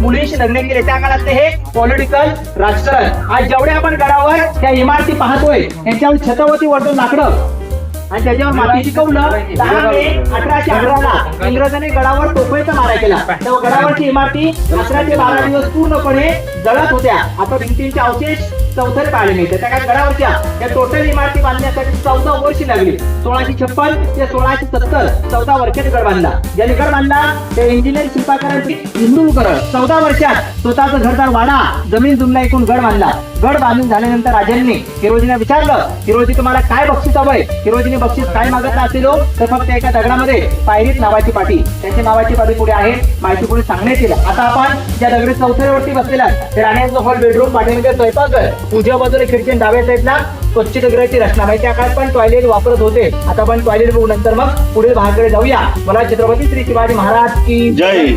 मुलींशी लग्न केले. त्या काळात हे पॉलिटिकल राजकारण आज जेवढे आपण गडावर त्या इमारती पाहतोय यांच्यावर छत्रपती वर्तन लाकडं आणि त्याच्यावर मातीची कौलं. दहा मे अठराशे अकराला इंग्रजांनी गडावर टोपईचा मारा केला तेव्हा गडावरची इमारती अकरा ते बारा दिवस पूर्णपणे जळत होत्या. आता भिंतींचे अवशेष चौथरे पाहिले मिळते. त्या काय गडावरच्या? या टोटल इमारती बांधण्यासाठी चौदा वर्षी लागली. सोळाशे छप्पन ते सोळाशे सत्तर चौदा वर्षात गड बांधला. ज्याने गड बांधला ते इंजिनियर शिल्पाकारांची हिंदुलकर चौदा वर्षात स्वतःचा घरदार वाडा जमीन जुमला एकूण गड बांधला. गड बांधून झाल्यानंतर राजांनी हिरोजीने विचारलं हिरोजी तुम्हाला काय बक्षीस हवंय? हिरोजीने बक्षीस काय मागत असेल हो? तर फक्त एका दगडामध्ये पायरीत नावाची पाटी. त्यांची नावाची पाटी पुढे आहे. माहिती पुढे सांगण्यात येईल. आता आपण ज्या दगडी चौथऱ्यावरती बसलेला आहे, ते राहण्याचं हॉल बेडरूम पाठीमध्ये स्वयंपाकघर उजव्या बाजूला खिडकी डाव्या साईडला स्वच्छ दगडाची रचना. माहिती त्या काळात पण टॉयलेट वापरत होते. आता आपण टॉयलेट बघू नंतर मग पुढील भागाकडे जाऊया. मला छत्रपती श्री शिवाजी महाराज की जय.